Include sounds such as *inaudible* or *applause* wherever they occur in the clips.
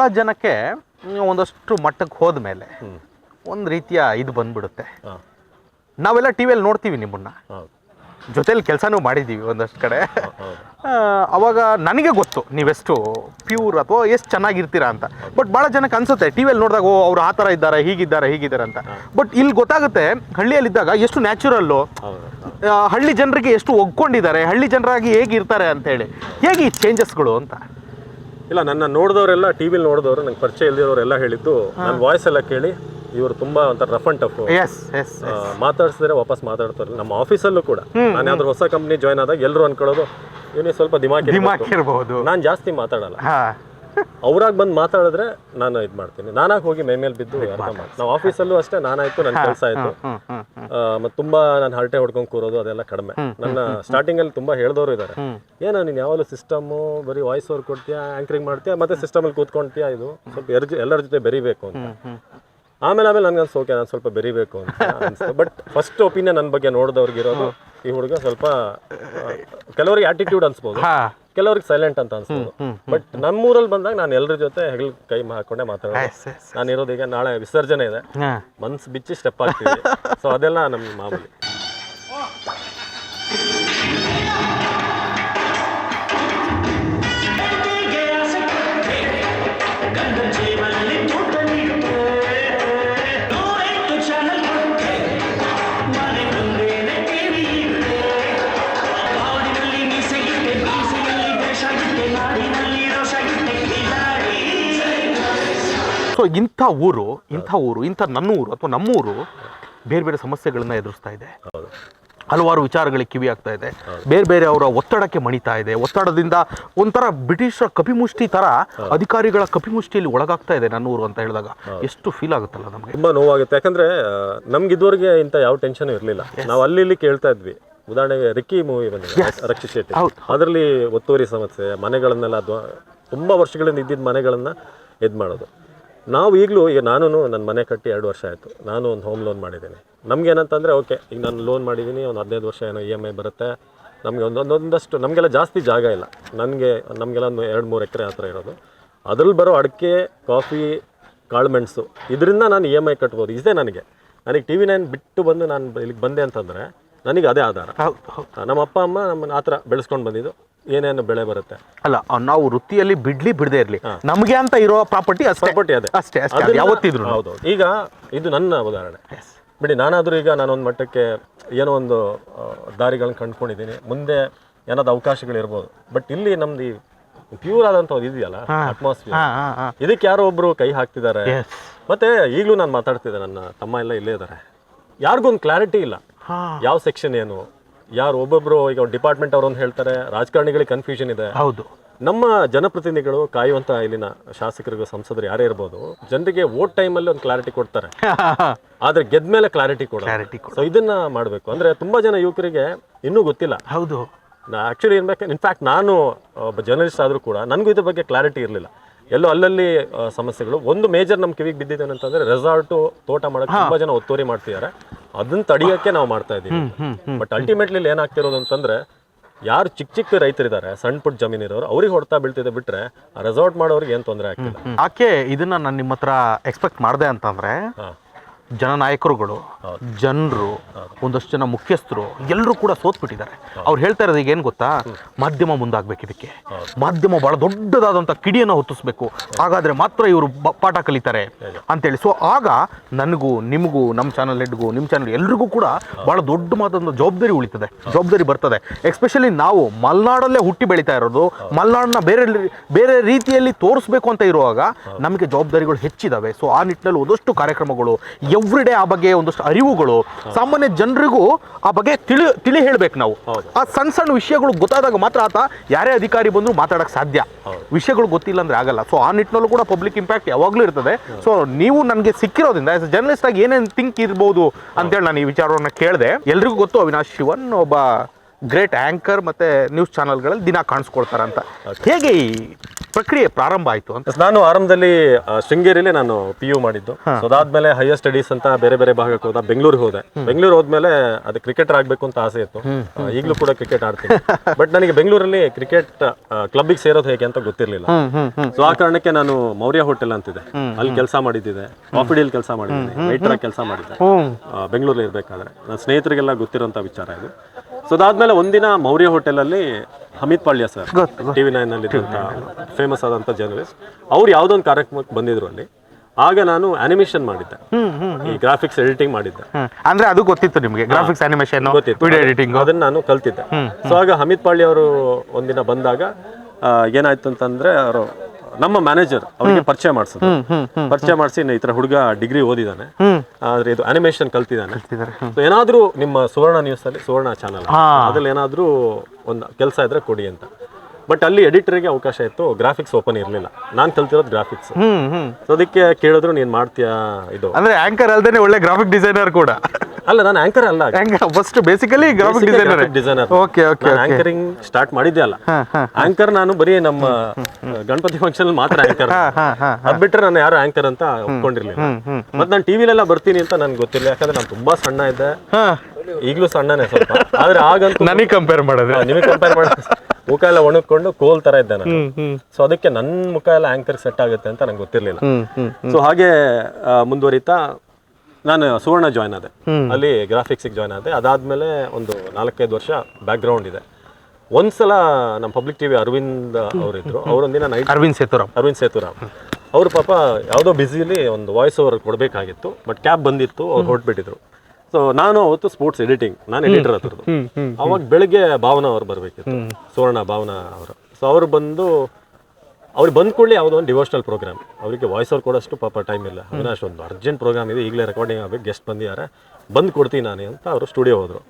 ಭಾಳ ಜನಕ್ಕೆ ಒಂದಷ್ಟು ಮಟ್ಟಕ್ಕೆ ಹೋದ ಮೇಲೆ ಒಂದು ರೀತಿಯ ಇದು ಬಂದ್ಬಿಡುತ್ತೆ. ನಾವೆಲ್ಲ ಟಿ ವಿಯಲ್ಲಿ ನೋಡ್ತೀವಿ ನಿಮ್ಮನ್ನ. ಜೊತೇಲಿ ಕೆಲಸನೂ ಮಾಡಿದ್ದೀವಿ ಒಂದಷ್ಟು ಕಡೆ. ಅವಾಗ ನನಗೆ ಗೊತ್ತು ನೀವೆಷ್ಟು ಪ್ಯೂರ್ ಅಥವಾ ಎಷ್ಟು ಚೆನ್ನಾಗಿರ್ತೀರಾ ಅಂತ. ಬಟ್ ಭಾಳ ಜನಕ್ಕೆ ಅನ್ಸುತ್ತೆ ಟಿ ವಿಯಲ್ಲಿ ನೋಡಿದಾಗ ಓ ಅವ್ರು ಆ ಥರ ಇದ್ದಾರೆ ಹೀಗಿದ್ದಾರೆ ಹೀಗಿದ್ದಾರೆ ಅಂತ. ಬಟ್ ಇಲ್ಲಿ ಗೊತ್ತಾಗುತ್ತೆ ಹಳ್ಳಿಯಲ್ಲಿದ್ದಾಗ ಎಷ್ಟು ನ್ಯಾಚುರಲ್ಲು ಹಳ್ಳಿ ಜನರಿಗೆ ಎಷ್ಟು ಒಗ್ಕೊಂಡಿದ್ದಾರೆ ಹಳ್ಳಿ ಜನರಾಗಿ ಹೇಗಿರ್ತಾರೆ ಅಂತೇಳಿ ಹೇಗೆ ಈ ಚೇಂಜಸ್ಗಳು ಅಂತ. ಇಲ್ಲ ನನ್ನ ನೋಡಿದವರೆಲ್ಲ ಟಿ ವಿಲಿ ನೋಡಿದವರು ನಂಗೆ ಪರಿಚಯ ಇಲ್ದಿರೋರೆಲ್ಲ ಹೇಳಿದ್ದು ನನ್ನ ವಾಯ್ಸ್ ಎಲ್ಲ ಕೇಳಿ ಇವರು ತುಂಬಾ ಒಂಥರ rough and tough yes yes ಮಾತಾಡ್ಸಿದ್ರೆ ವಾಪಸ್ ಮಾತಾಡ್ತಾರೆ ನಮ್ಮ ಆಫೀಸಲ್ಲೂ ಕೂಡ. ನಾನು ಯಾವ್ದಾದ್ರು ಹೊಸ ಕಂಪ್ನಿ ಜಾಯ್ನ್ ಆದಾಗ ಎಲ್ಲರೂ ಅನ್ಕೊಳ್ಳೋದು ಇವನಿಗೆ ಸ್ವಲ್ಪ ದಿಮಾಕಿ ದಿಮಾಕ್ ಇರ್ಬೋದು. ನಾನು ಜಾಸ್ತಿ ಮಾತಾಡಲ್ಲ. ಅವ್ರಾಗ ಬಂದು ಮಾತಾಡಿದ್ರೆ ನಾನು ಇದು ಮಾಡ್ತೀನಿ. ನಾನಾಗಿ ಹೋಗಿ ಮೈ ಮೇಲೆ ಬಿದ್ದು ಅರ್ಥ ಮಾಡ್ತೀನಿ. ನಾವು ಆಫೀಸಲ್ಲೂ ಅಷ್ಟೇ ನಾನಾಯ್ತು ನನ್ನ ಕೆಲಸ ಆಯ್ತು. ಮತ್ತು ತುಂಬಾ ನಾನು ಹರಟೆ ಹೊಡ್ಕೊಂಡು ಕೂರೋದು ಅದೆಲ್ಲ ಕಡಿಮೆ. ನನ್ನ ಸ್ಟಾರ್ಟಿಂಗ್ ಅಲ್ಲಿ ತುಂಬಾ ಹೇಳ್ದವರು ಇದ್ದಾರೆ ಏನೋ ನೀನು ಯಾವಾಗಲೂ ಸಿಸ್ಟಮು ಬರೀ ವಾಯ್ಸ್ ಓವರ್ ಕೊಡ್ತೀಯಾ ಆಂಕರಿಂಗ್ ಮಾಡ್ತೀಯಾ ಮತ್ತೆ ಸಿಸ್ಟಮಲ್ಲಿ ಕೂತ್ಕೊಂತೀಯಾ ಇದು? ಸ್ವಲ್ಪ ಎರ್ಜ್ ಎಲ್ಲರ ಜೊತೆ ಬೆರಿಬೇಕು ಅಂತ. ಆಮೇಲೆ ಆಮೇಲೆ ನನ್ಗೆ ಅನ್ಸೋ ಓಕೆ ನಾನು ಸ್ವಲ್ಪ ಬೆರಿಬೇಕು ಅಂತ ಅನ್ಸ್ತು. ಬಟ್ ಫಸ್ಟ್ ಒಪಿನಿಯನ್ ನನ್ನ ಬಗ್ಗೆ ನೋಡಿದವ್ರಿಗೆ ಇರೋದು ಈ ಹುಡುಗ ಸ್ವಲ್ಪ ಕೆಲವರಿಗೆ ಆಟಿಟ್ಯೂಡ್ ಅನ್ಸ್ಬೋದು. ಕೆಲವ್ರಿಗೆ ಸೈಲೆಂಟ್ ಅಂತ ಅನ್ಸ್ಬೋದು. ಬಟ್ ನಮ್ಮೂರಲ್ಲಿ ಬಂದಾಗ ನಾನು ಎಲ್ಲರ ಜೊತೆ ಹೆಗಲ್ ಕೈ ಹಾಕೊಂಡೆ ಮಾತಾಡೋದು. ನಾನು ಇರೋದು ಈಗ ನಾಳೆ ವಿಸರ್ಜನೆ ಇದೆ. ಮನ್ಸು ಬಿಚ್ಚಿ ಸ್ಟೆಪ್ ಆಗ್ತೀವಿ. ಸೊ ಅದೆಲ್ಲ ನಮ್ಮ ಮಾಮೂಲಿ. ಸೊ ಇಂಥ ಊರು ಇಂಥ ಊರು ಇಂಥ ನನ್ನ ಊರು ಅಥವಾ ನಮ್ಮ ಊರು ಬೇರೆ ಬೇರೆ ಸಮಸ್ಯೆಗಳನ್ನ ಎದುರಿಸ್ತಾ ಇದೆ. ಹಲವಾರು ವಿಚಾರಗಳಿಗೆ ಕಿವಿ ಆಗ್ತಾ ಇದೆ. ಬೇರೆ ಬೇರೆ ಅವರ ಒತ್ತಡಕ್ಕೆ ಮಣಿತಾ ಇದೆ. ಒತ್ತಡದಿಂದ ಒಂಥರ ಬ್ರಿಟಿಷರ ಕಪಿಮುಷ್ಟಿ ತರ ಅಧಿಕಾರಿಗಳ ಕಪಿಮುಷ್ಟಿಯಲ್ಲಿ ಒಳಗಾಗ್ತಾ ಇದೆ ನನ್ನ ಊರು ಅಂತ ಹೇಳಿದಾಗ. ಎಷ್ಟು ಫೀಲ್ ಆಗುತ್ತಲ್ಲ ನಮಗೆ? ತುಂಬಾ ನೋವಾಗುತ್ತೆ. ಯಾಕಂದ್ರೆ ನಮ್ಗೆ ಇದುವರೆಗೆ ಇಂಥ ಯಾವ ಟೆನ್ಷನ್ ಇರಲಿಲ್ಲ. ನಾವು ಅಲ್ಲಿ ಇಲ್ಲಿ ಕೇಳ್ತಾ ಇದ್ವಿ. ಉದಾಹರಣೆಗೆ ರಿಕ್ಕಿ ಮೂವಿ ಬಂದಿದೆ ರಕ್ಷಿತ್ ಶೆಟ್ಟಿ. ಅದರಲ್ಲಿ ಒತ್ತುವರಿ ಸಮಸ್ಯೆ ಮನೆಗಳನ್ನೆಲ್ಲ ಅಥವಾ ತುಂಬಾ ವರ್ಷಗಳಿಂದ ಇದ್ದಿದ್ದ ಮನೆಗಳನ್ನ ಇದು ಮಾಡೋದು. ನಾವು ಈಗಲೂ ಈಗ ನಾನು ನನ್ನ ಮನೆ ಕಟ್ಟಿ ಎರಡು ವರ್ಷ ಆಯಿತು. ನಾನು ಒಂದು ಹೋಮ್ ಲೋನ್ ಮಾಡಿದ್ದೀನಿ. ನಮ್ಗೆ ಏನಂತಂದರೆ ಓಕೆ ಈಗ ನಾನು ಲೋನ್ ಮಾಡಿದ್ದೀನಿ ಒಂದು ಹದಿನೈದು ವರ್ಷ ಏನೋ ಇ ಎಂ ಐ ಬರುತ್ತೆ. ನಮಗೆ ಒಂದೊಂದೊಂದಷ್ಟು ನಮಗೆಲ್ಲ ಜಾಸ್ತಿ ಜಾಗ ಇಲ್ಲ. ನನಗೆ ನಮಗೆಲ್ಲ ಒಂದು ಎರಡು ಮೂರು ಎಕರೆ ಹತ್ರ ಇರೋದು. ಅದ್ರಲ್ಲಿ ಬರೋ ಅಡಿಕೆ ಕಾಫಿ ಕಾಳುಮೆಣಸು ಇದರಿಂದ ನಾನು ಇ ಎಂ ಐ ಕಟ್ಬೋದು. ಇದೇ ನನಗೆ. ನನಗೆ ಟಿ ವಿ ನೈನ್ ಬಿಟ್ಟು ಬಂದು ನಾನು ಇಲ್ಲಿಗೆ ಬಂದೆ ಅಂತಂದರೆ ನನಗೆ ಅದೇ ಆಧಾರ. ನಮ್ಮ ಅಪ್ಪ ಅಮ್ಮ ನಮ್ಮನ್ನು ಆ ಥರ ಬೆಳೆಸ್ಕೊಂಡು ಬಂದಿದ್ದು. ಏನೇನು ಬೆಳೆ ಬರುತ್ತೆ? ಅಲ್ಲ ನಾವು ವೃತ್ತಿಯಲ್ಲಿ ಬಿಡ್ಲಿ ಬಿಡದೆ ಇರಲಿ. ನಮಗೆ ಅಂತ ಇರೋ ಪ್ರಾಪರ್ಟಿ ಅಷ್ಟೇ. ಪ್ರಾಪರ್ಟಿ ಅದೇ. ಅಷ್ಟೇ ಅಷ್ಟೇ ಅದನ್ನ- ಯಾವತ್ತಿದ್ರು. ಹೌದು. ಈಗ ಇದು ನನ್ನ ಉದಾಹರಣೆ. ಬಿಡಿ ನಾನಾದರೂ ಈಗ ನಾನೊಂದು ಮಟ್ಟಕ್ಕೆ ಏನೋ ಒಂದು ಆ, ದಾರಿಗಳನ್ನ ಕಂಡ್ಕೊಂಡಿದ್ದೀನಿ. ಮುಂದೆ ಏನಾದ್ರು ಅವಕಾಶಗಳಿರ್ಬೋದು. ಬಟ್ ಇಲ್ಲಿ ನಮ್ದು ಈ ಪ್ಯೂರ್ ಆದಂಥ ಒಂದು ಇದೆಯಲ್ಲ ಅಟ್ಮಾಸ್ಫಿಯರ್ ಹಾ ಹಾ ಹಾ. ಇದಕ್ಕೆ ಯಾರೋ ಒಬ್ರು ಕೈ ಹಾಕ್ತಿದ್ದಾರೆ. ಎಸ್ ಮತ್ತೆ ಈಗಲೂ ನಾನು ಮಾತಾಡ್ತಿದ್ದೆ ನನ್ನ ತಮ್ಮ ಎಲ್ಲ ಇಲ್ಲೇ ಇದ್ದಾರೆ. ಯಾರಿಗೂ ಒಂದು ಕ್ಲಾರಿಟಿ ಇಲ್ಲ. ಹಾ. ಯಾವ ಸೆಕ್ಷನ್ ಏನು? ಯಾರು ಒಬ್ಬೊಬ್ರು ಈಗ ಡಿಪಾರ್ಟ್ಮೆಂಟ್ ಅವ್ರು ಒಂದು ಹೇಳ್ತಾರೆ ರಾಜಕಾರಣಿಗಳಿಗೆ ಕನ್ಫ್ಯೂಷನ್ ಇದೆ. ಹೌದು. ನಮ್ಮ ಜನಪ್ರತಿನಿಧಿಗಳು ಕಾಯುವಂತ ಇಲ್ಲಿನ ಶಾಸಕರಿಗೂ ಸಂಸದರು ಯಾರೇ ಇರ್ಬೋದು ಜನರಿಗೆ ವೋಟ್ ಟೈಮಲ್ಲಿ ಒಂದು ಕ್ಲಾರಿಟಿ ಕೊಡ್ತಾರೆ. *laughs* ಆದ್ರೆ ಗೆದ್ದ ಮೇಲೆ ಕ್ಲಾರಿಟಿ ಕೊಡ ಸೊ ಇದನ್ನ ಮಾಡಬೇಕು. ಅಂದ್ರೆ ತುಂಬಾ ಜನ ಯುವಕರಿಗೆ ಇನ್ನೂ ಗೊತ್ತಿಲ್ಲ. ಹೌದು. ಆಕ್ಚುಲಿ ಏನ್ಬೇಕು ಇನ್ಫ್ಯಾಕ್ಟ್ ನಾನು ಒಬ್ಬ ಜರ್ನಲಿಸ್ಟ್ ಆದ್ರೂ ಕೂಡ ನನಗೂ ಇದ್ರ ಬಗ್ಗೆ ಕ್ಲಾರಿಟಿ ಇರಲಿಲ್ಲ. ಎಲ್ಲೋ ಅಲ್ಲಲ್ಲಿ ಆ, ಸಮಸ್ಯೆಗಳು. ಒಂದು ಮೇಜರ್ ನಮ್ಮ ಕಿವಿಗೆ ಬಿದ್ದಿದೆ ಅಂತಂದ್ರೆ ರೆಸಾರ್ಟ್ ತೋಟ ಮಾಡಕ್ಕೆ ತುಂಬಾ ಜನ ಒತ್ತುವರಿ ಮಾಡ್ತಿದ್ದಾರೆ. ಅದನ್ನ ತಡಿಯಕ್ಕೆ ನಾವು ಮಾಡ್ತಾ ಇದ್ದೀವಿ. ಬಟ್ ಅಲ್ಟಿಮೇಟ್ಲಿ ಏನಾಗ್ತಿರೋದು ಅಂತಂದ್ರೆ ಯಾರು ಚಿಕ್ಕ ಚಿಕ್ಕ ರೈತರಿದ್ದಾರೆ ಸಣ್ಣ ಪುಟ್ಟ ಜಮೀನ್ ಇರೋರು ಅವ್ರಿಗೆ ಹೊಡ್ತಾ ಬೀಳ್ತಿದೆ ಬಿಟ್ರೆ ರೆಸಾರ್ಟ್ ಮಾಡೋರಿಗೆ ಏನ್ ತೊಂದರೆ ಆಗ್ತಿಲ್ಲ. ಆಕೆ ಇದನ್ನ ನಾನು ನಿಮ್ಮ ಹತ್ರ ಎಕ್ಸ್ಪೆಕ್ಟ್ ಮಾಡಿದೆ ಅಂತಂದ್ರೆ ಹಾ. ಜನನಾಯಕರುಗಳು ಜನರು ಒಂದಷ್ಟು ಜನ ಮುಖ್ಯಸ್ಥರು ಎಲ್ಲರೂ ಕೂಡ ಸೋತ್ಬಿಟ್ಟಿದ್ದಾರೆ ಅವ್ರು ಹೇಳ್ತಾ ಇರೋದು ಈಗ ಏನು ಗೊತ್ತಾ ಮಾಧ್ಯಮ ಮುಂದಾಗಬೇಕು ಇದಕ್ಕೆ. ಮಾಧ್ಯಮ ಭಾಳ ದೊಡ್ಡದಾದಂಥ ಕಿಡಿಯನ್ನು ಹೊತ್ತಿಸ್ಬೇಕು. ಹಾಗಾದರೆ ಮಾತ್ರ ಇವರು ಬ- ಪಾಠ ಕಲಿತಾರೆ ಅಂತೇಳಿ. ಸೊ ಆಗ ನನಗೂ ನಿಮಗೂ ನಮ್ಮ ಚಾನಲ್ ಹೆಡ್ಗೂ ನಿಮ್ಮ ಚಾನಲ್ ಎಲ್ರಿಗೂ ಕೂಡ ಭಾಳ ದೊಡ್ಡ ಮಾತೊಂದು ಜವಾಬ್ದಾರಿ ಉಳಿತದೆ. ಜವಾಬ್ದಾರಿ ಬರ್ತದೆ. ಎಸ್ಪೆಷಲಿ ನಾವು ಮಲೆನಾಡಲ್ಲೇ ಹುಟ್ಟಿ ಬೆಳೀತಾ ಇರೋದು ಮಲೆನಾಡನ್ನ ಬೇರೆ ಬೇರೆ ರೀತಿಯಲ್ಲಿ ತೋರಿಸ್ಬೇಕು ಅಂತ ಇರುವಾಗ ನಮಗೆ ಜವಾಬ್ದಾರಿಗಳು ಹೆಚ್ಚಿದಾವೆ. ಸೊ ಆ ನಿಟ್ಟಿನಲ್ಲಿ ಒಂದಷ್ಟು ಕಾರ್ಯಕ್ರಮಗಳು ಎವ್ರಿ ಡೇ ಆ ಬಗ್ಗೆ ಒಂದಷ್ಟು ಅರಿವುಗಳು ಸಾಮಾನ್ಯ ಜನರಿಗೂ ಆ ಬಗ್ಗೆ ತಿಳಿ ತಿಳಿ ಹೇಳ್ಬೇಕು ನಾವು. ಆ ಸಣ್ಣ ಸಣ್ಣ ವಿಷಯಗಳು ಗೊತ್ತಾದಾಗ ಮಾತ್ರ ಆತ ಯಾರೇ ಅಧಿಕಾರಿ ಬಂದರೂ ಮಾತಾಡಕ್ಕೆ ಸಾಧ್ಯ. ವಿಷಯಗಳು ಗೊತ್ತಿಲ್ಲ ಅಂದ್ರೆ ಆಗಲ್ಲ. ಸೊ ಆ ನಿಟ್ಟಿನಲ್ಲೂ ಕೂಡ ಪಬ್ಲಿಕ್ ಇಂಪ್ಯಾಕ್ಟ್ ಯಾವಾಗಲೂ ಇರ್ತದೆ. ಸೊ ನೀವು ನನಗೆ ಸಿಕ್ಕಿರೋದ್ರಿಂದ ಆಸ್ ಜರ್ನಲಿಸ್ಟ್ ಆಗಿ ಏನೇನು ಥಿಂಕ್ ಇರ್ಬೋದು ಅಂತೇಳಿ ನಾನು ಈ ವಿಚಾರವನ್ನು ಕೇಳಿದೆ. ಎಲ್ರಿಗೂ ಗೊತ್ತು ಅವಿನಾಶ್ ಶಿವನ್ ಒಬ್ಬ ಗ್ರೇಟ್ ಆಂಕರ್ ಮತ್ತೆ ನ್ಯೂಸ್ ಚಾನಲ್ಗಳಲ್ಲಿ ದಿನ ಕಾಣಿಸ್ಕೊಳ್ತಾರೆ ಅಂತ ಹೇಗೆ ಈ ಪ್ರಕ್ರಿಯೆ ಪ್ರಾರಂಭ ಆಯಿತು ಅಂತ? ನಾನು ಆರಂಭದಲ್ಲಿ ಆ, ಶೃಂಗೇರಿಲಿ ನಾನು ಪಿ ಯು ಮಾಡಿದ್ದು. ಸೊ ಅದಾದ್ಮೇಲೆ ಹೈಯರ್ ಸ್ಟಡೀಸ್ ಅಂತ ಬೇರೆ ಬೇರೆ ಭಾಗಕ್ಕೆ ಹೋದ ಬೆಂಗಳೂರಿಗೆ ಹೋದೆ. ಬೆಂಗಳೂರು ಹೋದ್ಮೇಲೆ ಅದು ಕ್ರಿಕೆಟರ್ ಆಗ್ಬೇಕು ಅಂತ ಆಸೆ ಇತ್ತು. ಆ, ಈಗಲೂ ಕೂಡ ಕ್ರಿಕೆಟ್ ಆಡ್ತೀನಿ. ಬಟ್ ನನಗೆ ಬೆಂಗಳೂರಲ್ಲಿ ಕ್ರಿಕೆಟ್ ಕ್ಲಬ್ಗೆ ಸೇರೋದು ಹೇಗೆ ಅಂತ ಗೊತ್ತಿರಲಿಲ್ಲ. ಸೊ ಆ ಕಾರಣಕ್ಕೆ ನಾನು ಮೌರ್ಯ ಹೋಟೆಲ್ ಅಂತಿದೆ ಅಲ್ಲಿ ಕೆಲಸ ಮಾಡಿದ್ದಿದೆ. ಕಾಫಿ ಡೀಲ್ ಕೆಲಸ ಮಾಡಿದ್ದೀನಿ ವೈಟರ್ ಕೆಲಸ ಮಾಡಿದ್ದೆ. ಬೆಂಗಳೂರಲ್ಲಿ ಇರಬೇಕಾದ್ರೆ. ನನ್ನ ಸ್ನೇಹಿತರಿಗೆಲ್ಲ ಗೊತ್ತಿರೋಂಥ ವಿಚಾರ ಇದು. ಸೊ ಅದಾದ್ಮೇಲೆ ಒಂದಿನ ಮೌರ್ಯ ಹೋಟೆಲಲ್ಲಿ Hameed Palya sir TV nine ಅಲ್ಲಿ ಫೇಮಸ್ ಆದಂಥ ಜರ್ನಲಿಸ್ಟ್ ಅವ್ರು ಯಾವುದೋ ಒಂದು ಕಾರ್ಯಕ್ರಮಕ್ಕೆ ಬಂದಿದ್ರು ಅಲ್ಲಿ. ಆಗ ನಾನು ಅನಿಮೇಷನ್ ಮಾಡಿದ್ದೆ. ಈ ಗ್ರಾಫಿಕ್ಸ್ ಎಡಿಟಿಂಗ್ ಮಾಡಿದ್ದೆ. ಅಂದ್ರೆ ಅದು ಗೊತ್ತಿತ್ತು ನಿಮಗೆ ಗ್ರಾಫಿಕ್ಸ್ ಅನಿಮೇಷನ್ ಗೊತ್ತಿತ್ತು. ವಿಡಿಯೋ ಎಡಿಟಿಂಗ್ ಅದನ್ನ ನಾನು ಕಲ್ತಿದ್ದೆ. ಸೊ ಆಗ ಹಮೀದ್ ಪಾಳ್ಯ ಅವರು ಒಂದಿನ ಬಂದಾಗ ಏನಾಯ್ತು ಅಂತಂದ್ರೆ ಅವರು ನಮ್ಮ ಮ್ಯಾನೇಜರ್ ಅವರಿಗೆ ಪರಿಚಯ ಮಾಡಿಸಿದ್ರು ಪರಿಚಯ ಮಾಡಿಸಿ ಈ ತರ ಹುಡುಗ ಡಿಗ್ರಿ ಓದಿದಾನೆ. ಆದ್ರೆ ಇದು ಅನಿಮೇಷನ್ ಕಲ್ತಿದ್ದಾನೆ ಏನಾದ್ರೂ ನಿಮ್ಮ ಸುವರ್ಣ ನ್ಯೂಸ್ ಅಲ್ಲಿ ಸುವರ್ಣ ಚಾನಲ್ ಅದ್ರಲ್ಲಿ ಏನಾದ್ರೂ ಒಂದು ಕೆಲಸ ಇದ್ರೆ ಕೊಡಿ ಅಂತ. ಬಟ್ ಅಲ್ಲಿ ಎಡಿಟರ್ಗೆ ಅವಕಾಶ ಇತ್ತು ಗ್ರಾಫಿಕ್ಸ್ ಓಪನ್ ಇರಲಿಲ್ಲ. ನಾನು ಕಲ್ತಿರೋದು ಗ್ರಾಫಿಕ್ಸ್ ಸೊ ಅದಕ್ಕೆ ಕೇಳಿದ್ರು ನೀನ್ ಮಾಡ್ತೀಯಾ ಇದು? ಅಂದ್ರೆ ಆಂಕರ್ ಅಲ್ದೇನೆ ಒಳ್ಳೆ ಗ್ರಾಫಿಕ್ ಡಿಸೈನರ್ ಕೂಡ. ಅಲ್ಲ ನಾನು ಆಂಕರ್ ಅಲ್ಲ first basically graphic designer designer okay okay anchoring start ಮಾಡಿದ್ದೆ ಅಲ್ಲ. ಆಂಕರ್ ನಾನು ಬರೀ ನಮ್ಮ ಗಣಪತಿ ಫಂಕ್ಷನ್ ಮಾತ್ರ ಆಂಕರ್ ಅದ್ ಬಿಟ್ರೆ ನಾನು ಯಾರು ಆಂಕರ್ ಅಂತ ಒಪ್ಕೊಂಡಿರ್ಲಿಲ್ಲ. ಮತ್ ನಾನು ಟಿವಿಲೆಲ್ಲ ಬರ್ತೀನಿ ಅಂತ ನನ್ಗೆ ಗೊತ್ತಿಲ್ಲ ಯಾಕಂದ್ರೆ ನಾನು ತುಂಬಾ ಸಣ್ಣ ಇದ್ದೆ. ಈಗಲೂ ಸಣ್ಣನೇ ಸ್ವಲ್ಪ. ಆದ್ರೆ ಆಗಂತ ನನಗೆ ಕಂಪೇರ್ ಮಾಡಿದ್ರೆ ನಿಮಗೆ ಕಂಪೇರ್ ಮಾಡೋ. ಮುಖ ಎಲ್ಲ ಒಣಗ್ಕೊಂಡು ಕೋಲ್ ತರ ಇದ್ದೆ ನಾನು. ಸೊ ಅದಕ್ಕೆ ನನ್ನ ಮುಖ ಎಲ್ಲ ಆಂಕರ್ ಸೆಟ್ ಆಗುತ್ತೆ ಅಂತ ನಂಗೆ ಗೊತ್ತಿರಲಿಲ್ಲ. ಸೊ ಹಾಗೆ ಮುಂದುವರಿತಾ ನಾನು ಸುವರ್ಣ ಜಾಯ್ನ್ ಆದೆ. ಅಲ್ಲಿ ಗ್ರಾಫಿಕ್ಸಿಗೆ ಜಾಯ್ನ್ ಆದೆ. ಅದಾದ್ಮೇಲೆ ಒಂದು ನಾಲ್ಕೈದು ವರ್ಷ ಬ್ಯಾಕ್ಗ್ರೌಂಡ್ ಇದೆ. ಒಂದ್ಸಲ ನಮ್ಮ ಪಬ್ಲಿಕ್ ಟಿವಿ ಅರವಿಂದ್ ಅವರಿದ್ರು. ಅವರೊಂದಿನ ನೈಟ್ ಅರವಿಂದ್ ಸೇತುರಾಮ್. ಅರವಿಂದ್ ಸೇತುರಾಮ್. ಅವ್ರ ಪಾಪ ಯಾವುದೋ ಬ್ಯುಸಿಲಿ ಒಂದು ವಾಯ್ಸ್ ಓವರ್ ಕೊಡಬೇಕಾಗಿತ್ತು. ಬಟ್ ಕ್ಯಾಬ್ ಬಂದಿತ್ತು ಅವ್ರು ಹೊರಟ್ಬಿಟ್ಟಿದ್ರು. ಸೊ ನಾನು ಅವತ್ತು ಸ್ಪೋರ್ಟ್ಸ್ ಎಡಿಟಿಂಗ್ ನಾನು ಎಡಿಟರ್ ಹತ್ರದ್ದು. ಅವಾಗ ಬೆಳಿಗ್ಗೆ ಭಾವನಾ ಅವ್ರು ಬರಬೇಕಿತ್ತು. ಸುವರ್ಣ ಭಾವನಾ ಅವರು. ಸೊ ಅವರು ಬಂದು ಅವ್ರು ಬಂದ ಕೂಡಲೇ ಯಾವುದೋ ಒಂದು ಡಿವೋಷನಲ್ ಪ್ರೋಗ್ರಾಮ್ ಅವರಿಗೆ ವಾಯ್ಸ್ ಅವ್ರು ಕೊಡೋಷ್ಟು ಪಾಪ ಟೈಮ್ ಇಲ್ಲ. ಅವಿನಾಶ್ ಒಂದು ಅರ್ಜೆಂಟ್ ಪ್ರೋಗ್ರಾಮ್ ಇದೆ. ಈಗಲೇ ರೆಕಾರ್ಡಿಂಗ್ ಆಗಬೇಕು. ಗೆಸ್ಟ್ ಬಂದಿದ್ದಾರೆ. ಬಂದು ಕೊಡ್ತೀನಿ ನಾನು ಅಂತ ಅವರು ಸ್ಟುಡಿಯೋ ಹೋದರು.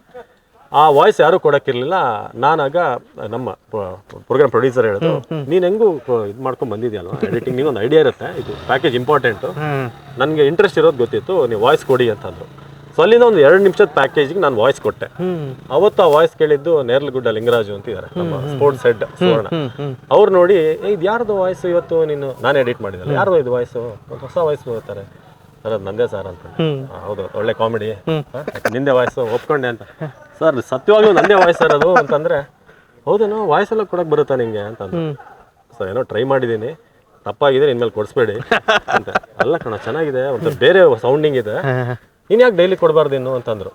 ಆ ವಾಯ್ಸ್ ಯಾರು ಕೊಡೋಕ್ಕಿರಲಿಲ್ಲ. ನಾನಾಗ ನಮ್ಮ ಪ್ರೋಗ್ರಾಮ್ ಪ್ರೊಡ್ಯೂಸರ್ ಹೇಳಿದ್ರು ನೀನು ಹೆಂಗೂ ಇದು ಮಾಡ್ಕೊಂಡು ಬಂದಿದ್ಯಲ್ವ? ಎಡಿಟಿಂಗ್ ಒಂದು ಐಡಿಯಾ ಇರುತ್ತೆ. ಇದು ಪ್ಯಾಕೇಜ್ ಇಂಪಾರ್ಟೆಂಟು ನನಗೆ ಇಂಟ್ರೆಸ್ಟ್ ಇರೋದು ಗೊತ್ತಿತ್ತು. ನೀವು ವಾಯ್ಸ್ ಕೊಡಿ ಅಂತಂದ್ರು ಸೊ ಅಲ್ಲಿಂದ ಒಂದು ಎರಡು ನಿಮಿಷದ ಪ್ಯಾಕೇಜಿಗೆ ನಾನು ವಾಯ್ಸ್ ಕೊಟ್ಟೆ. ಅವತ್ತು ಆ ವಾಯ್ಸ್ ಕೇಳಿದ್ದು ನೇರ್ಲಗುಡ್ಡ ಲಿಂಗರಾಜು ಅಂತಿದ್ದಾರೆ ನಮ್ಮ ಸ್ಪೋರ್ಟ್ಸ್ ಹೆಡ್ ಸುವರ್ಣ. ಅವ್ರು ನೋಡಿ "ಏ, ಇದು ಯಾರ್ದು ವಾಯ್ಸ್ ಇವತ್ತು ನೀನು? ನಾನು ಎಡಿಟ್ ಮಾಡಿದಲ್ಲ ಯಾರ್ದು ಇದು ವಾಯ್ಸ್ ಒಂದು ಹೊಸ ವಾಯ್ಸ್ ಬರ್ತಾರೆ. ಸರ್ ಅದು ನಂದೇ ಸರ್ ಅಂತ. ಹೌದು ಒಳ್ಳೆ ಕಾಮಿಡಿ ನಿಂದೆ ವಾಯ್ಸ್ ಒಪ್ಕೊಂಡೆ ಅಂತ. ಸರ್ ಸತ್ಯವಾಗ್ಲೂ ನಂದೇ ವಾಯ್ಸ್ ಸರ್ ಅದು ಅಂತಂದ್ರೆ ಹೌದೇನೋ ವಾಯ್ಸ್ ಎಲ್ಲ ಕೊಡಕ್ ಬರುತ್ತಾ ನಿಂಗೆ ಅಂತ ಸರ್ ಏನೋ ಟ್ರೈ ಮಾಡಿದ್ದೀನಿ. ತಪ್ಪಾಗಿದೆ ಇನ್ಮೇಲೆ ಕೊಡಿಸ್ಬೇಡಿ ಅಂತ. ಅಲ್ಲ ಕಣ ಚೆನ್ನಾಗಿದೆ ಒಂದು ಬೇರೆ ಸೌಂಡಿಂಗ್ ಇದೆ. ನೀನು ಯಾಕೆ ಡೈಲಿ ಕೊಡಬಾರ್ದು ಇನ್ನು ಅಂತಂದ್ರು.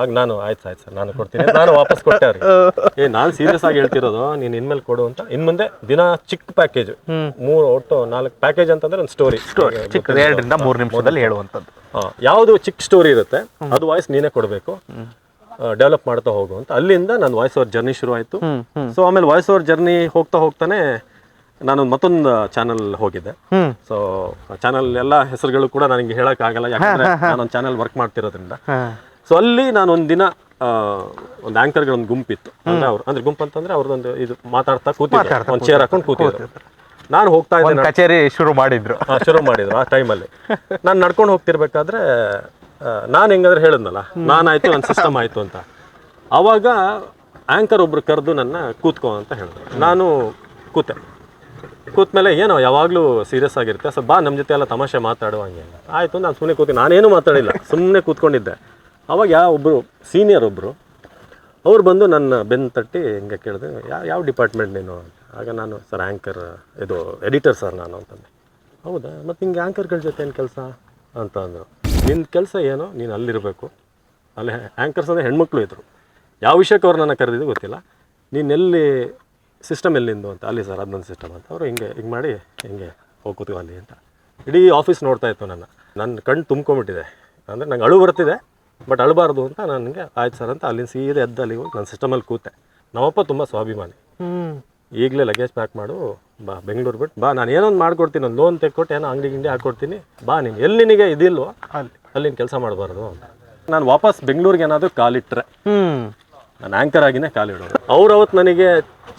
ಆಗ ನಾನು ಆಯ್ತು ಆಯ್ತು ಸರ್ ನಾನು ಕೊಡ್ತೀನಿ. ನಾನು ವಾಪಸ್ ಕೊಟ್ಟೆ ಅವ್ರಿಗೆ. ಏ ನಾನು ಸೀರಿಯಸ್ ಆಗಿ ಹೇಳ್ತಿರೋದು ನೀನು ಇನ್ಮೇಲೆ ಕೊಡು ಅಂತ. ಇನ್ ಮುಂದೆ ದಿನ ಚಿಕ್ಕ ಪ್ಯಾಕೇಜ್ ಮೂರು ಒಟ್ಟು ನಾಲ್ಕು ಪ್ಯಾಕೇಜ್ ಅಂತಂದ್ರೆ ಒಂದು ಸ್ಟೋರಿ ಚಿಕ್ಕ ಎರಡರಿಂದ ಮೂರು ನಿಮಿಷದಲ್ಲಿ ಹೇಳುವಂಥದ್ದು. ಯಾವುದು ಚಿಕ್ಕ ಸ್ಟೋರಿ ಇರುತ್ತೆ ಅದು ವಾಯ್ಸ್ ನೀನೇ ಕೊಡಬೇಕು. ಡೆವಲಪ್ ಮಾಡ್ತಾ ಹೋಗು ಅಂತ. ಅಲ್ಲಿಂದ ನನ್ನ ವಾಯ್ಸ್ ಓವರ್ ಜರ್ನಿ ಶುರು ಆಯಿತು. ಸೊ ಆಮೇಲೆ ವಾಯ್ಸ್ ಓವರ್ ಜರ್ನಿ ಹೋಗ್ತಾ ಹೋಗ್ತಾನೆ ನಾನು ಮತ್ತೊಂದು ಚಾನಲ್ ಹೋಗಿದ್ದೆ. ಸೊ ಚಾನಲ್ ಎಲ್ಲ ಹೆಸರುಗಳು ಕೂಡ ನನಗೆ ಆಗಲ್ಲ. ಯಾಕಂದ್ರೆ ನಾನೊಂದು ಚಾನಲ್ ವರ್ಕ್ ಮಾಡ್ತಿರೋದ್ರಿಂದ. ಸೊ ಅಲ್ಲಿ ನಾನು ಒಂದಿನ ದಿನ ಒಂದು ಆಂಕರ್ಗಳ ಒಂದು ಗುಂಪಿತ್ತು. ಅಂದ್ರೆ ಅವ್ರು ಅಂದ್ರೆ ಗುಂಪು ಅಂತಂದ್ರೆ ಅವ್ರದ್ದೊಂದು ಇದು ಮಾತಾಡ್ತಾ ಕೂತಿದ್ರು. ಒಂದು ಚೇರ್ ಹಾಕೊಂಡು ಕೂತಿದ್ರು. ನಾನು ಹೋಗ್ತಾ ಇದ್ದೆ ಕಚೇರಿ ಶುರು ಮಾಡಿದ್ರು. ಶುರು ಮಾಡಿದ್ರು ಆ ಟೈಮಲ್ಲಿ ನಾನು ನಡ್ಕೊಂಡು ಹೋಗ್ತಿರ್ಬೇಕಾದ್ರೆ ನಾನು ಹೆಂಗಾದ್ರೆ ಹೇಳಿದ್ನಲ್ಲ ನಾನಾಯ್ತು ನನ್ನ ಸಿಸ್ಟಮ್ ಆಯ್ತು ಅಂತ. ಅವಾಗ ಆಂಕರ್ ಒಬ್ರು ಕರೆದು ನನ್ನ ಕೂತ್ಕೋ ಅಂತ ಹೇಳಿದ್ರು. ನಾನು ಕೂತೆ. ಕೂತ್ಮೇಲೆ ಏನೋ ಯಾವಾಗಲೂ ಸೀರಿಯಸ್ ಆಗಿರುತ್ತೆ. ಸೊ ಬಾ ನಮ್ಮ ಜೊತೆ ಎಲ್ಲ ತಮಾಷೆ ಮಾತಾಡುವ ಹಂಗೆ ಆಯಿತು, ನಾನು ಸುಮ್ಮನೆ ಕೂತಿ ನಾನೇನು ಮಾತಾಡಿಲ್ಲ. ಸುಮ್ಮನೆ ಕೂತ್ಕೊಂಡಿದ್ದೆ. ಅವಾಗ ಯಾವ ಒಬ್ಬರು ಸೀನಿಯರ್ ಒಬ್ಬರು ಅವ್ರು ಬಂದು ನನ್ನ ಬೆನ್ನು ತಟ್ಟಿ ಹಿಂಗೆ ಕೇಳಿದೆ ಯಾವ ಯಾವ ಡಿಪಾರ್ಟ್ಮೆಂಟ್ ನೀನು. ಆಗ ನಾನು, ಸರ್ ಆ್ಯಂಕರ್ ಇದು ಎಡಿಟರ್ ಸರ್ ನಾನು, ಅಂತಂದೆ. ಹೌದಾ? ಮತ್ತು ಹಿಂಗೆ ಆ್ಯಂಕರ್ಗಳ ಜೊತೆ ಏನು ಕೆಲಸ? ಅಂತ ಅಂದರು. ನಿನ್ನ ಕೆಲಸ ಏನು? ನೀನು ಅಲ್ಲಿರಬೇಕು. ಅಲ್ಲಿ ಆ್ಯಂಕರ್ಸ್ ಅಂದರೆ ಹೆಣ್ಮಕ್ಳು ಇದ್ದರು ಯಾವ ವಿಷಯಕ್ಕೆ ಅವ್ರು ನನ್ನ ಕರೆದಿದ್ದು ಗೊತ್ತಿಲ್ಲ. ನೀನು ಎಲ್ಲಿ ಸಿಸ್ಟಮ್ ಎಲ್ಲಿಂದು ಅಂತ ಅಲ್ಲಿ ಸರ್ ಅದೊಂದು ನನ್ನ ಸಿಸ್ಟಮ್ ಅಂತ. ಅವರು ಹಿಂಗೆ ಹಿಂಗೆ ಮಾಡಿ ಹಿಂಗೆ ಹೋಗ್ಕೋತೀವಿ ಅಲ್ಲಿ ಅಂತ. ಇಡೀ ಆಫೀಸ್ ನೋಡ್ತಾ ಇತ್ತು ನನ್ನ. ನನ್ನ ಕಣ್ಣು ತುಂಬ್ಕೊಂಬಿಟ್ಟಿದೆ ಅಂದರೆ ನಂಗೆ ಅಳು ಬರ್ತಿದೆ ಬಟ್ ಅಳಬಾರ್ದು ಅಂತ ನನಗೆ ಆಯ್ತು ಸರ್ ಅಂತ ಅಲ್ಲಿ ಸೀದೆ ಎದ್ದು ಅಲ್ಲಿಗೆ ಹೋಗಿ ನನ್ನ ಸಿಸ್ಟಮಲ್ಲಿ ಕೂತೆ. ನಮ್ಮಪ್ಪ ತುಂಬ ಸ್ವಾಭಿಮಾನಿ. ಈಗಲೇ ಲಗೇಜ್ ಪ್ಯಾಕ್ ಮಾಡು ಬಾ ಬೆಂಗಳೂರು ಬಿಟ್ಟು ಬಾ ನಾನು ಏನೋ ಒಂದು ಮಾಡ್ಕೊಡ್ತೀನಿ ಒಂದು ಲೋನ್ ತೆಕ್ಕೊಟ್ಟು ಏನೋ ಅಂಗಡಿ ಗಿಂಡಿ ಹಾಕ್ಕೊಡ್ತೀನಿ ಬಾ ನೀನು. ಎಲ್ಲಿ ನಿನಗೆ ಇದಿಲ್ವೋ ಅಲ್ಲಿ. ಅಲ್ಲಿನ ಕೆಲಸ ಮಾಡಬಾರ್ದು ಅಂತ. ನಾನು ವಾಪಸ್ ಬೆಂಗಳೂರಿಗೆ ಏನಾದರೂ ಕಾಲಿಟ್ಟರೆ ನಾನು ಆ್ಯಂಕರ್ ಆಗಿನೇ ಕಾಲಿಡೋದು ಅವ್ರು ಅವತ್ತು ನನಗೆ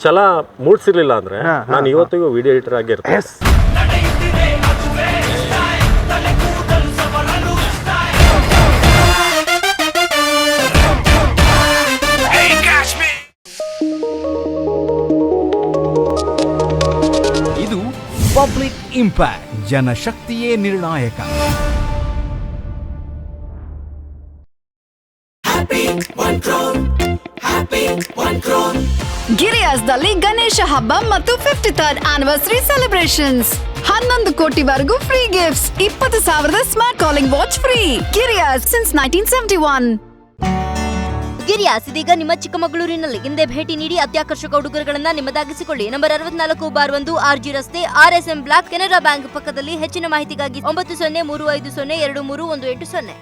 ಛಲ ಮೂಡ್ಸಿರ್ಲಿಲ್ಲ ಅಂದ್ರೆ ನಾನು ಇವತ್ತಿಗೂ ವಿಡಿಯೋ ಎಡಿಟರ್ ಆಗಿರ್ತೇನೆ ಇದು ಪಬ್ಲಿಕ್ ಇಂಪ್ಯಾಕ್ಟ್ ಜನಶಕ್ತಿಯೇ ನಿರ್ಣಾಯಕ. ಗಣೇಶ ಹಬ್ಬ ಮತ್ತು ಫಿಫ್ಟಿ ಥರ್ಡ್ ಆನಿವರ್ಸರಿ ಸೆಲೆಬ್ರೇಷನ್ಸ್ ಹನ್ನೊಂದು ಕೋಟಿವರೆಗೂ ಫ್ರೀ ಗಿಫ್ಟ್ಸ್ ಇಪ್ಪತ್ತು ಸಾವಿರದ smart calling watch free Giriyas since nineteen seventy one Giriyas ಇದೀಗ ನಿಮ್ಮ ಚಿಕ್ಕಮಗಳೂರಿನಲ್ಲಿ ಹಿಂದೆ ಭೇಟಿ ನೀಡಿ ಅತ್ಯಾಕರ್ಷಕ ಉಡುಗೊರೆಗಳನ್ನ ನಿಮ್ಮದಾಗಿಸಿಕೊಳ್ಳಿ. ನಂಬರ್ ಅರವತ್ನಾಲ್ಕು ಬಾರ್ ಒಂದು ಆರ್ ಜಿ ರಸ್ತೆ, R S M block Canara bank ಪಕ್ಕದಲ್ಲಿ ಹೆಚ್ಚಿನ ಮಾಹಿತಿಗಾಗಿ ಒಂಬತ್ತು ಸೊನ್ನೆ ಮೂರು ಐದು ಸೊನ್ನೆ ಎರಡು ಮೂರು ಒಂದು ಎಂಟು ಸೊನ್ನೆ.